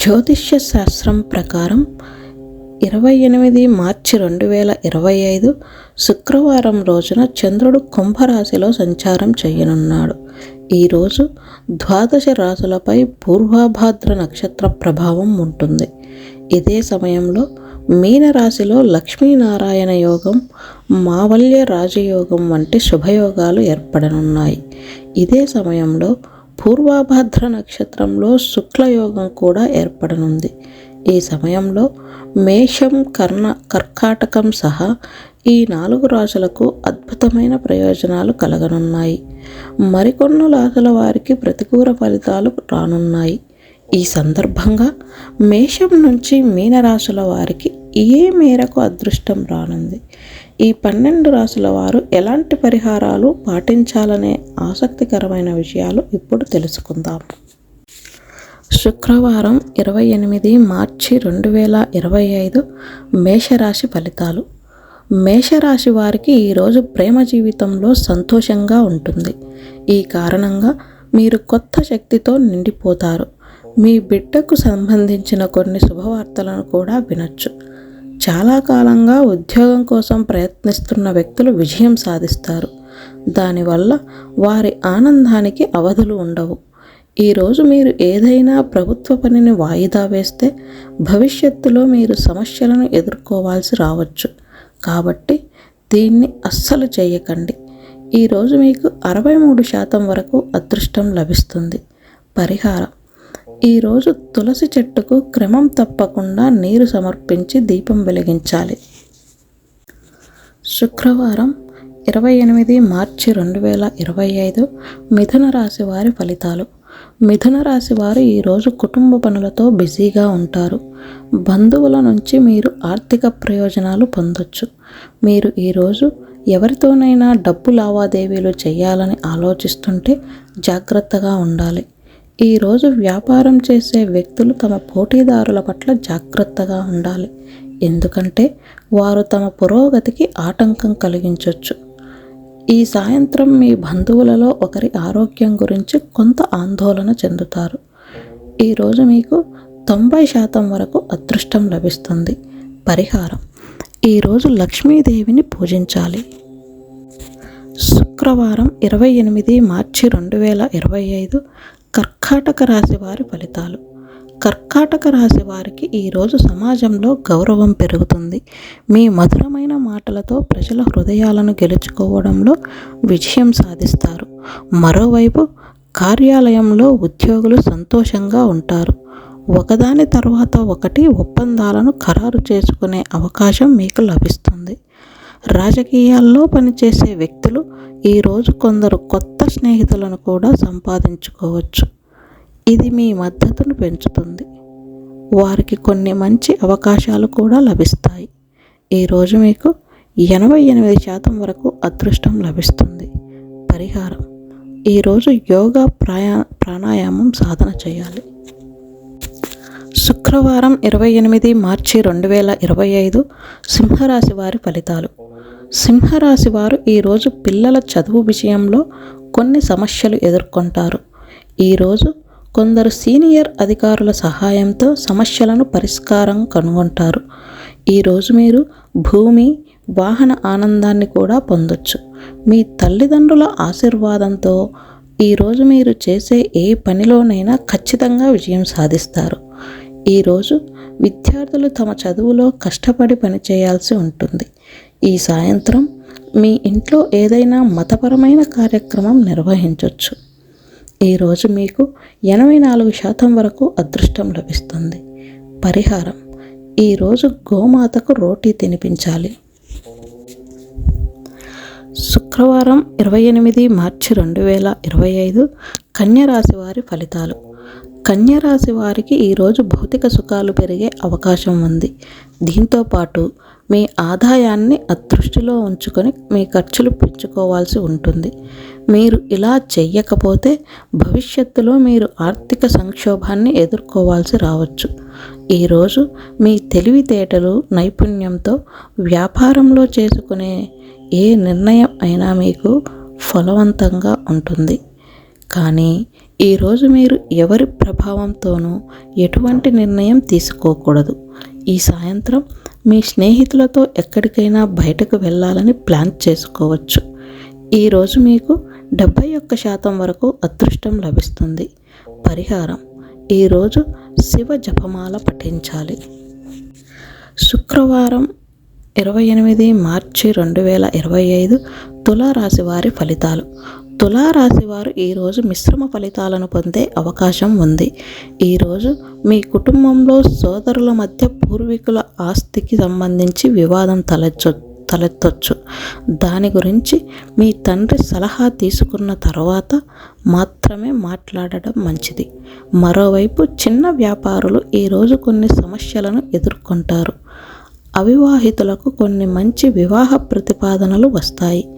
జ్యోతిష్య శాస్త్రం ప్రకారం ఇరవై ఎనిమిది మార్చి రెండు వేల ఇరవై ఐదు శుక్రవారం రోజున చంద్రుడు కుంభరాశిలో సంచారం చేయనున్నాడు. ఈరోజు ద్వాదశ రాశులపై పూర్వాభాద్ర నక్షత్ర ప్రభావం ఉంటుంది. ఇదే సమయంలో మీనరాశిలో లక్ష్మీనారాయణ యోగం మావల్య రాజయోగం వంటి శుభయోగాలు ఏర్పడనున్నాయి. ఇదే సమయంలో పూర్వభాద్ర నక్షత్రంలో శుక్లయోగం కూడా ఏర్పడనుంది. ఈ సమయంలో మేషం కర్ణ కర్కాటకం సహా ఈ నాలుగు రాశులకు అద్భుతమైన ప్రయోజనాలు కలగనున్నాయి. మరికొన్ని రాశుల వారికి ప్రతికూల ఫలితాలు రానున్నాయి. ఈ సందర్భంగా మేషం నుంచి మీనరాశుల వారికి ఏ మేరకు అదృష్టం రానుంది? ఈ పన్నెండు రాశుల వారు ఎలాంటి పరిహారాలు పాటించాలనే ఆసక్తికరమైన విషయాలు ఇప్పుడు తెలుసుకుందాం. శుక్రవారం ఇరవై ఎనిమిది మార్చి రెండు వేల ఇరవై ఐదు మేషరాశి ఫలితాలు. మేషరాశి వారికి ఈరోజు ప్రేమ జీవితంలో సంతోషంగా ఉంటుంది. ఈ కారణంగా మీరు కొత్త శక్తితో నిండిపోతారు. మీ బిడ్డకు సంబంధించిన కొన్ని శుభవార్తలను కూడా వినొచ్చు. చాలా కాలంగా ఉద్యోగం కోసం ప్రయత్నిస్తున్న వ్యక్తులు విజయం సాధిస్తారు. దానివల్ల వారి ఆనందానికి అవధులు ఉండవు. ఈరోజు మీరు ఏదైనా ప్రభుత్వ పనిని వాయిదా వేస్తే భవిష్యత్తులో మీరు సమస్యలను ఎదుర్కోవాల్సి రావచ్చు. కాబట్టి దీన్ని అస్సలు చేయకండి. ఈరోజు మీకు అరవై మూడు శాతం వరకు అదృష్టం లభిస్తుంది. పరిహారం. ఈరోజు తులసి చెట్టుకు క్రమం తప్పకుండా నీరు సమర్పించి దీపం వెలిగించాలి. శుక్రవారం ఇరవై ఎనిమిది మార్చి రెండు వేల ఇరవై ఐదు మిథున రాశి వారి ఫలితాలు. మిథున రాశి వారు ఈరోజు కుటుంబ పనులతో బిజీగా ఉంటారు. బంధువుల నుంచి మీరు ఆర్థిక ప్రయోజనాలు పొందొచ్చు. మీరు ఈరోజు ఎవరితోనైనా డబ్బు లావాదేవీలు చేయాలని ఆలోచిస్తుంటే జాగ్రత్తగా ఉండాలి. ఈరోజు వ్యాపారం చేసే వ్యక్తులు తమ పోటీదారుల పట్ల జాగ్రత్తగా ఉండాలి. ఎందుకంటే వారు తమ పురోగతికి ఆటంకం కలిగించవచ్చు ఈ సాయంత్రం మీ బంధువులలో ఒకరి ఆరోగ్యం గురించి కొంత ఆందోళన చెందుతారు. ఈరోజు మీకు తొంభై శాతం వరకు అదృష్టం లభిస్తుంది. పరిహారం. ఈరోజు లక్ష్మీదేవిని పూజించాలి. శుక్రవారం ఇరవై ఎనిమిది మార్చి రెండు వేల ఇరవై ఐదు కర్కాటక రాశి వారి ఫలితాలు. కర్కాటక రాశి వారికి ఈరోజు సమాజంలో గౌరవం పెరుగుతుంది. మీ మధురమైన మాటలతో ప్రజల హృదయాలను గెలుచుకోవడంలో విజయం సాధిస్తారు. మరోవైపు కార్యాలయంలో ఉద్యోగులు సంతోషంగా ఉంటారు. ఒకదాని తర్వాత ఒకటి ఒప్పందాలను ఖరారు చేసుకునే అవకాశం మీకు లభిస్తుంది. రాజకీయాల్లో పనిచేసే వ్యక్తులు ఈరోజు కొందరు కొత్త స్నేహితులను కూడా సంపాదించుకోవచ్చు. ఇది మీ మద్దతును పెంచుతుంది. వారికి కొన్ని మంచి అవకాశాలు కూడా లభిస్తాయి. ఈరోజు మీకు ఎనభై ఎనిమిది శాతం వరకు అదృష్టం లభిస్తుంది. పరిహారం. ఈరోజు యోగా ప్రాయా ప్రాణాయామం సాధన చేయాలి. శుక్రవారం ఇరవై ఎనిమిది మార్చి రెండు వేల ఇరవై ఐదు సింహరాశి వారి ఫలితాలు. సింహరాశి వారు ఈరోజు పిల్లల చదువు విషయంలో కొన్ని సమస్యలు ఎదుర్కొంటారు. ఈరోజు కొందరు సీనియర్ అధికారుల సహాయంతో సమస్యలను పరిష్కారం కనుగొంటారు. ఈరోజు మీరు భూమి వాహన ఆనందాన్ని కూడా పొందొచ్చు. మీ తల్లిదండ్రుల ఆశీర్వాదంతో ఈరోజు మీరు చేసే ఏ పనిలోనైనా ఖచ్చితంగా విజయం సాధిస్తారు. ఈరోజు విద్యార్థులు తమ చదువులో కష్టపడి పనిచేయాల్సి ఉంటుంది. ఈ సాయంత్రం మీ ఇంట్లో ఏదైనా మతపరమైన కార్యక్రమం నిర్వహించవచ్చు ఈరోజు మీకు ఎనభై నాలుగు శాతం వరకు అదృష్టం లభిస్తుంది. పరిహారం. ఈరోజు గోమాతకు రోటీ తినిపించాలి. శుక్రవారం ఇరవై ఎనిమిది మార్చి రెండు వేల ఇరవై ఐదు కన్యరాశి వారి ఫలితాలు. కన్యరాశి వారికి ఈరోజు భౌతిక సుఖాలు పెరిగే అవకాశం ఉంది. దీంతోపాటు మీ ఆదాయాన్ని అదృష్టిలో ఉంచుకొని మీ ఖర్చులు పెంచుకోవాల్సి ఉంటుంది. మీరు ఇలా చెయ్యకపోతే భవిష్యత్తులో మీరు ఆర్థిక సంక్షోభాన్ని ఎదుర్కోవాల్సి రావచ్చు. ఈరోజు మీ తెలివితేటలు నైపుణ్యంతో వ్యాపారంలో చేసుకునే ఏ నిర్ణయం అయినా మీకు ఫలవంతంగా ఉంటుంది. కానీ ఈరోజు మీరు ఎవరి ప్రభావంతోనూ ఎటువంటి నిర్ణయం తీసుకోకూడదు. ఈ సాయంత్రం మీ స్నేహితులతో ఎక్కడికైనా బయటకు వెళ్ళాలని ప్లాన్ చేసుకోవచ్చు. ఈరోజు మీకు డెబ్బై ఒక్క శాతం వరకు అదృష్టం లభిస్తుంది. పరిహారం. ఈరోజు శివ జపమాల పఠించాలి. శుక్రవారం ఇరవై ఎనిమిది మార్చి రెండు వేల ఇరవై ఐదు తులారాశి వారి ఫలితాలు. తులారాశి వారు ఈరోజు మిశ్రమ ఫలితాలను పొందే అవకాశం ఉంది. ఈరోజు మీ కుటుంబంలో సోదరుల మధ్య పూర్వీకుల ఆస్తికి సంబంధించి వివాదం తలెచ్చు తలెత్తొచ్చు. దాని గురించి మీ తండ్రి సలహా తీసుకున్న తర్వాత మాత్రమే మాట్లాడడం మంచిది. మరోవైపు చిన్న వ్యాపారులు ఈరోజు కొన్ని సమస్యలను ఎదుర్కొంటారు. అవివాహితులకు కొన్ని మంచి వివాహ ప్రతిపాదనలు వస్తాయి.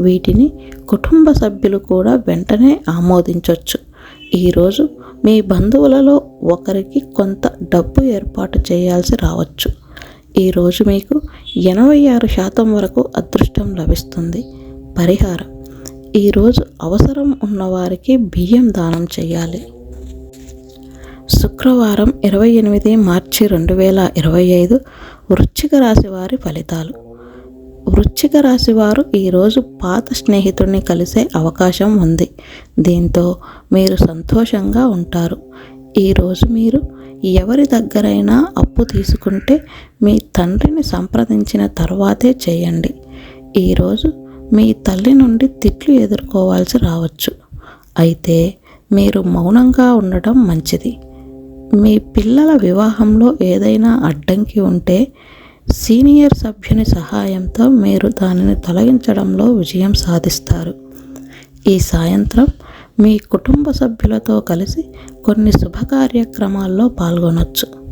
వీటిని కుటుంబ సభ్యులు కూడా వెంటనే ఆమోదించవచ్చు ఈరోజు మీ బంధువులలో ఒకరికి కొంత డబ్బు ఏర్పాటు చేయాల్సి రావచ్చు. ఈరోజు మీకు ఎనభై ఆరు శాతం వరకు అదృష్టం లభిస్తుంది. పరిహారం. ఈరోజు అవసరం ఉన్నవారికి బియ్యం దానం చేయాలి. శుక్రవారం ఇరవై ఎనిమిది మార్చి రెండు వేల ఇరవై ఐదు వృశ్చిక రాశి వారి ఫలితాలు. వృశ్చిక రాశి వారు ఈరోజు పాత స్నేహితుడిని కలిసే అవకాశం ఉంది. దీంతో మీరు సంతోషంగా ఉంటారు. ఈరోజు మీరు ఎవరి దగ్గరైనా అప్పు తీసుకుంటే మీ తండ్రిని సంప్రదించిన తర్వాతే చేయండి. ఈరోజు మీ తల్లి నుండి తిట్లు ఎదుర్కోవాల్సి రావచ్చు. అయితే మీరు మౌనంగా ఉండటం మంచిది. మీ పిల్లల వివాహంలో ఏదైనా అడ్డంకి ఉంటే సీనియర్ సభ్యుని సహాయంతో మీరు దానిని తొలగించడంలో విజయం సాధిస్తారు. ఈ సాయంత్రం మీ కుటుంబ సభ్యులతో కలిసి కొన్ని శుభ కార్యక్రమాల్లో పాల్గొనవచ్చు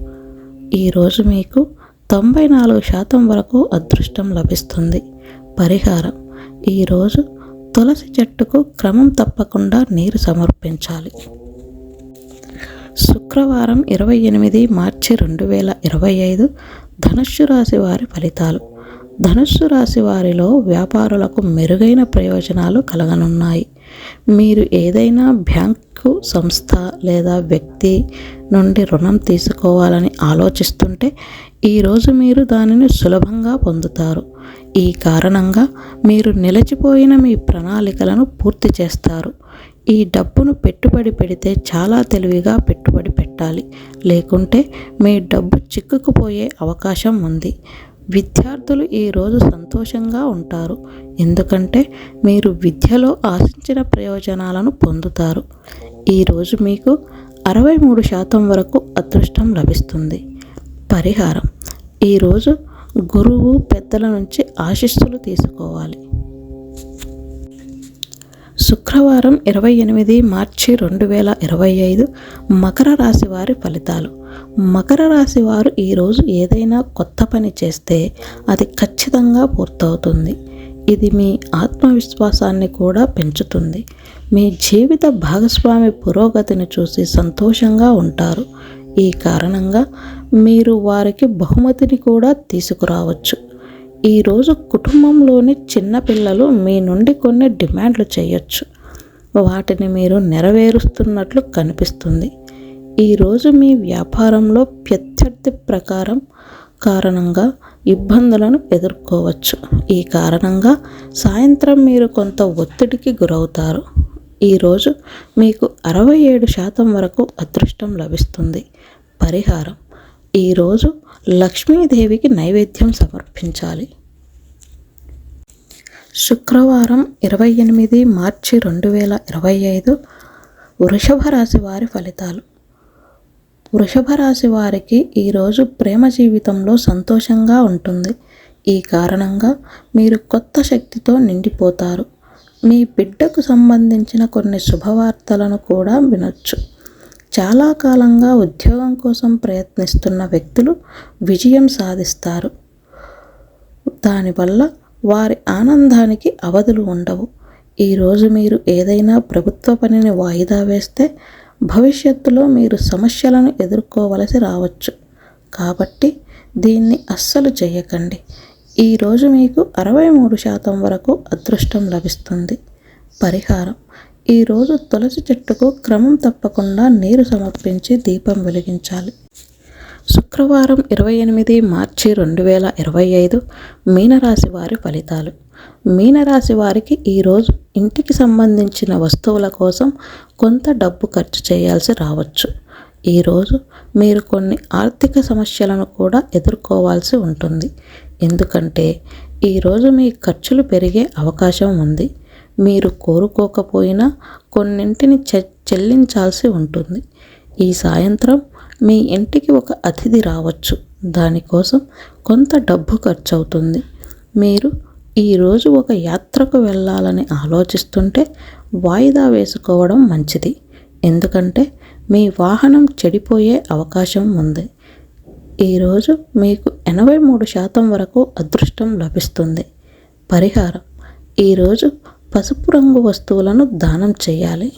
ఈరోజు మీకు తొంభై నాలుగు శాతం వరకు అదృష్టం లభిస్తుంది. పరిహారం. ఈరోజు తులసి చెట్టుకు క్రమం తప్పకుండా నీరు సమర్పించాలి. శుక్రవారం ఇరవై ఎనిమిది మార్చి రెండు వేల ఇరవై ఐదు ధనుస్సు రాశి వారి ఫలితాలు. ధనుస్సు రాశి వారిలో వ్యాపారులకు మెరుగైన ప్రయోజనాలు కలగనున్నాయి. మీరు ఏదైనా బ్యాంకు సంస్థ లేదా వ్యక్తి నుండి రుణం తీసుకోవాలని ఆలోచిస్తుంటే ఈరోజు మీరు దానిని సులభంగా పొందుతారు. ఈ కారణంగా మీరు నిలిచిపోయిన మీ ప్రణాళికలను పూర్తి చేస్తారు. ఈ డబ్బును పెట్టుబడి పెడితే చాలా తెలివిగా పెట్టుబడి పెట్టాలి. లేకుంటే మీ డబ్బు చిక్కుకుపోయే అవకాశం ఉంది. విద్యార్థులు ఈరోజు సంతోషంగా ఉంటారు. ఎందుకంటే మీరు విద్యలో ఆశించిన ప్రయోజనాలను పొందుతారు. ఈరోజు మీకు అరవై మూడు శాతం వరకు అదృష్టం లభిస్తుంది. పరిహారం. ఈరోజు గురువు పెద్దల నుంచి ఆశీస్సులు తీసుకోవాలి. శుక్రవారం ఇరవై ఎనిమిది మార్చి రెండు వేల ఇరవై ఐదు మకర రాశి వారి ఫలితాలు. మకర రాశి వారు ఈరోజు ఏదైనా కొత్త పని చేస్తే అది ఖచ్చితంగా పూర్తవుతుంది. ఇది మీ ఆత్మవిశ్వాసాన్ని కూడా పెంచుతుంది. మీ జీవిత భాగస్వామి పురోగతిని చూసి సంతోషంగా ఉంటారు. ఈ కారణంగా మీరు వారికి బహుమతిని కూడా తీసుకురావచ్చు. ఈరోజు కుటుంబంలోని చిన్నపిల్లలు మీ నుండి కొన్ని డిమాండ్లు చేయొచ్చు. వాటిని మీరు నెరవేరుస్తున్నట్లు కనిపిస్తుంది. ఈరోజు మీ వ్యాపారంలో ప్రత్యర్థి ప్రకారం కారణంగా ఇబ్బందులను ఎదుర్కోవచ్చు. ఈ కారణంగా సాయంత్రం మీరు కొంత ఒత్తిడికి గురవుతారు. ఈరోజు మీకు అరవై ఏడు శాతం వరకు అదృష్టం లభిస్తుంది. పరిహారం. ఈరోజు లక్ష్మీదేవికి నైవేద్యం సమర్పించాలి. శుక్రవారం ఇరవై ఎనిమిది మార్చి రెండు వేల ఇరవై ఐదు వృషభ రాశి వారి ఫలితాలు. వృషభ రాశి వారికి ఈరోజు ప్రేమ జీవితంలో సంతోషంగా ఉంటుంది. ఈ కారణంగా మీరు కొత్త శక్తితో నిండిపోతారు. మీ బిడ్డకు సంబంధించిన కొన్ని శుభవార్తలను కూడా వినొచ్చు. చాలా కాలంగా ఉద్యోగం కోసం ప్రయత్నిస్తున్న వ్యక్తులు విజయం సాధిస్తారు. దానివల్ల వారి ఆనందానికి అవధులు ఉండవు. ఈరోజు మీరు ఏదైనా ప్రభుత్వ పనిని వాయిదా వేస్తే భవిష్యత్తులో మీరు సమస్యలను ఎదుర్కోవలసి రావచ్చు. కాబట్టి దీన్ని అస్సలు చేయకండి. ఈరోజు మీకు అరవై మూడు శాతం వరకు అదృష్టం లభిస్తుంది. పరిహారం. ఈరోజు తులసి చెట్టుకు క్రమం తప్పకుండా నీరు సమర్పించి దీపం వెలిగించాలి. శుక్రవారం ఇరవై ఎనిమిది మార్చి రెండు వేల ఇరవై ఐదు మీనరాశి వారి ఫలితాలు. మీనరాశి వారికి ఈరోజు ఇంటికి సంబంధించిన వస్తువుల కోసం కొంత డబ్బు ఖర్చు చేయాల్సి రావచ్చు. ఈరోజు మీరు కొన్ని ఆర్థిక సమస్యలను కూడా ఎదుర్కోవాల్సి ఉంటుంది. ఎందుకంటే ఈరోజు మీ ఖర్చులు పెరిగే అవకాశం ఉంది. మీరు కోరుకోకపోయినా కొన్నింటిని చె చెల్లించాల్సి ఉంటుంది. ఈ సాయంత్రం మీ ఇంటికి ఒక అతిథి రావచ్చు. దానికోసం కొంత డబ్బు ఖర్చు అవుతుంది మీరు ఈరోజు ఒక యాత్రకు వెళ్ళాలని ఆలోచిస్తుంటే వాయిదా వేసుకోవడం మంచిది. ఎందుకంటే మీ వాహనం చెడిపోయే అవకాశం ఉంది. ఈరోజు మీకు ఎనభై మూడు శాతం వరకు అదృష్టం లభిస్తుంది. పరిహారం. ఈరోజు పసుపు రంగు వస్తువులను దానం చేయాలి.